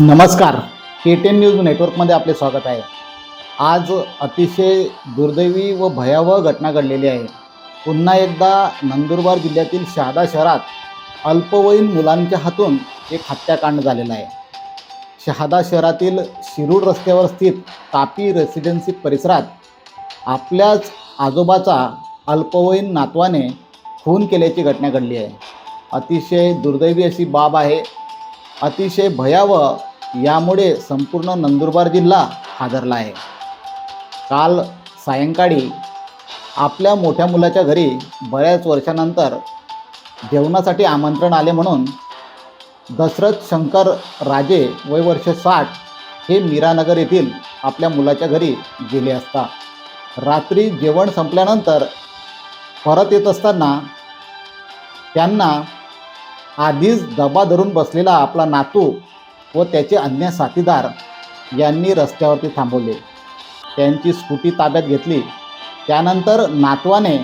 नमस्कार. के ten news नेटवर्कमध्ये आपले स्वागत आहे. आज अतिशय दुर्दैवी व भयावह घटना घडलेली आहे. पुन्हा एकदा नंदुरबार जिल्ह्यातील शहादा शहरात अल्पवयीन मुलांच्या हातून एक हत्याकांड झालेला आहे. शहादा शहरातील शिरूर रस्त्यावर स्थित तापी रेसिडेन्सी परिसरात आपल्याच आजोबाचा अल्पवयीन नातवाने खून केल्याची घटना घडली आहे. अतिशय दुर्दैवी अशी बाब आहे. अतिशय भयावह यामुळे संपूर्ण नंदुरबार जिल्हा हादरला आहे. काल सायंकाळी आपल्या मोठ्या मुलाच्या घरी बऱ्याच वर्षानंतर जेवणासाठी आमंत्रण आले म्हणून दशरथ शंकर राजे वय वर्ष साठ हे मीरानगर येथील आपल्या मुलाच्या घरी गेले असता. रात्री जेवण संपल्यानंतर परत येत असताना त्यांना आधीच दबा धरून बसलेला आपला नातू व त्याचे अन्य साथीदार यांनी रस्त्यावरती थांबवले. त्यांची स्कूटी ताब्यात घेतली. त्यानंतर नातवाने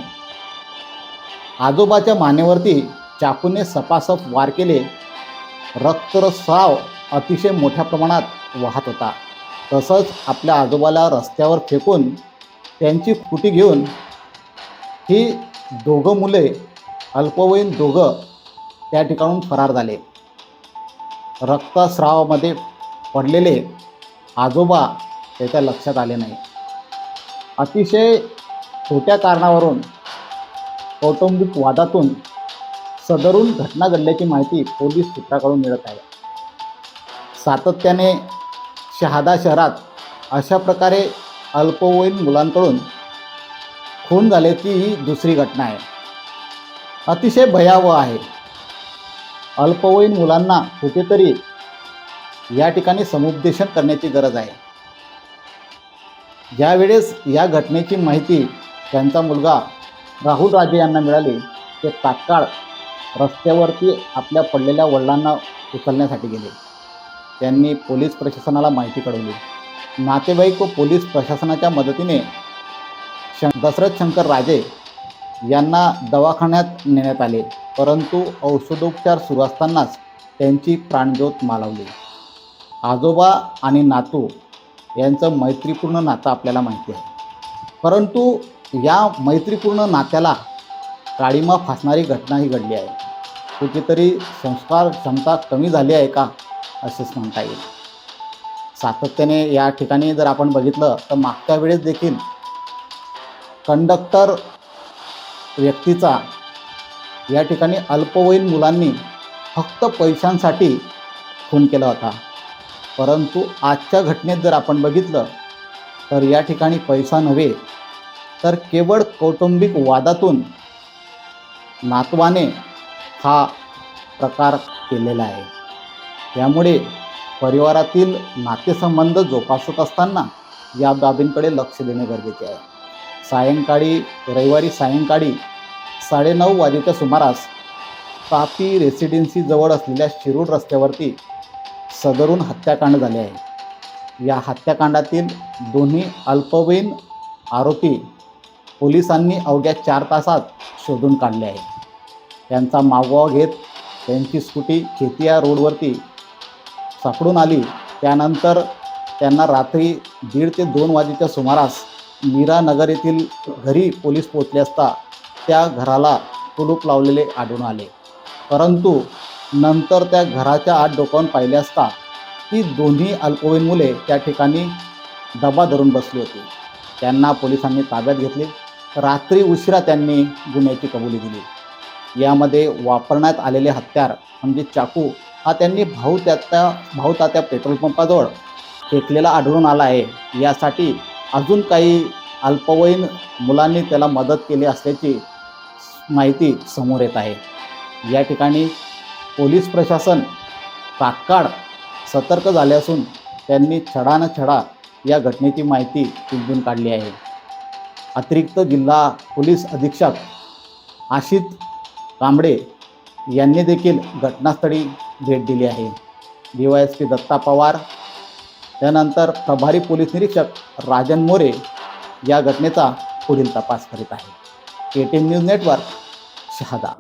आजोबाच्या मानेवरती चाकूने सपासप वार केले. रक्तस्राव अतिशय मोठ्या प्रमाणात वाहत होता. तसंच आपल्या आजोबाला रस्त्यावर फेकून त्यांची स्कूटी घेऊन ही दोघं मुले अल्पवयीन दोघं त्या ठिकाणून फरार झाले. रक्तस्रावामध्ये पडलेले आजोबा त्याच्या लक्षात आले नाही. अतिशय छोट्या कारणावरून कौटुंबिक वादातून सदरून घटना घडल्याची माहिती पोलीस सूत्राकडून मिळत आहे. सातत्याने शहादा शहरात अशा प्रकारे अल्पवयीन मुलांकडून खून झाल्याची ही दुसरी घटना आहे. अतिशय भयावह आहे. अल्पवयीन मुलांना कुठेतरी या ठिकाणी समुपदेशन करण्याची गरज आहे. ज्यावेळेस या घटनेची माहिती त्यांचा मुलगा राहुल राजे यांना मिळाली ते तात्काळ रस्त्यावरती आपल्या पडलेल्या वडिलांना उचलण्यासाठी गेले. त्यांनी पोलीस प्रशासनाला माहिती कळवली. नातेवाईक व पोलीस प्रशासनाच्या मदतीने श दशरथ शंकर राजे यांना दवाखान्यात नेण्यात आले. परंतु औषधोपचार सुरू असतानाच त्यांची प्राणज्योत मालवली. आजोबा आणि नातू यांचं मैत्रीपूर्ण नातं आपल्याला माहिती आहे. परंतु या मैत्रीपूर्ण नात्याला काळीमा फासणारी घटना ही घडली आहे. कुठेतरी संस्कार क्षमता कमी झाली आहे का असेच म्हणता येईल. सातत्याने या ठिकाणी जर आपण बघितलं तर मागच्या वेळेस देखील कंडक्टर व्यक्तीचा या ठिकाणी अल्पवयीन मुलांनी फक्त पैशांसाठी खून केला होता. परंतु आजच्या घटनेत जर आपण बघितलं तर या ठिकाणी पैसा नव्हे तर केवळ कौटुंबिक वादातून नातवाने हा प्रकार केलेला आहे. त्यामुळे परिवारातील नातेसंबंध जोपासत असताना या बाबींकडे लक्ष देणे गरजेचे आहे. सायंकाळी रविवारी सायंकाळी साडेनऊ वाजेच्या सुमारास तापी रेसिडेन्सीजवळ असलेल्या शिरूर रस्त्यावरती सदरून हत्याकांड झाले आहे. या हत्याकांडातील दोन्ही अल्पवयीन आरोपी पोलिसांनी अवघ्या चार तासात शोधून काढले आहे त्यांचा मागोवा घेत त्यांची स्कूटी खेतिया रोडवरती सापडून आली. त्यानंतर त्यांना रात्री दीड ते दोन वाजेच्या सुमारास मीरानगर येथील घरी पोलीस पोचले असता त्या घराला कुलूप लावलेले आढळून आले. परंतु नंतर त्या घराच्या आत डोकावून पाहिले असता ती दोन्ही अल्पवयीन मुले त्या ठिकाणी दबा धरून बसली होती. त्यांना पोलिसांनी ताब्यात घेतले. रात्री उशिरा त्यांनी गुन्ह्याची कबुली दिली. यामध्ये वापरण्यात आलेले हत्यार म्हणजे चाकू हा त्यांनी भाऊ त्या भाऊ तात्या पेट्रोल पंपाजवळ फेकलेला आढळून आला आहे. यासाठी अजून काही अल्पवयीन मुलांनी त्याला मदत केली असल्याची माहिती समोर येत आहे. या ठिकाणी पोलीस प्रशासन तात्काळ सतर्क झाले असून त्यांनी छडा न छडा या घटनेची माहिती पिंजून काढली आहे. अतिरिक्त जिल्हा पोलीस अधीक्षक आशित कांबळे यांनी देखील घटनास्थळी भेट दिली आहे. D Y S P Datta Pawar त्यानंतर प्रभारी पोलीस निरीक्षक राजन मोरे या घटनेचा पुढील तपास करीत आहे K T news network Shahada.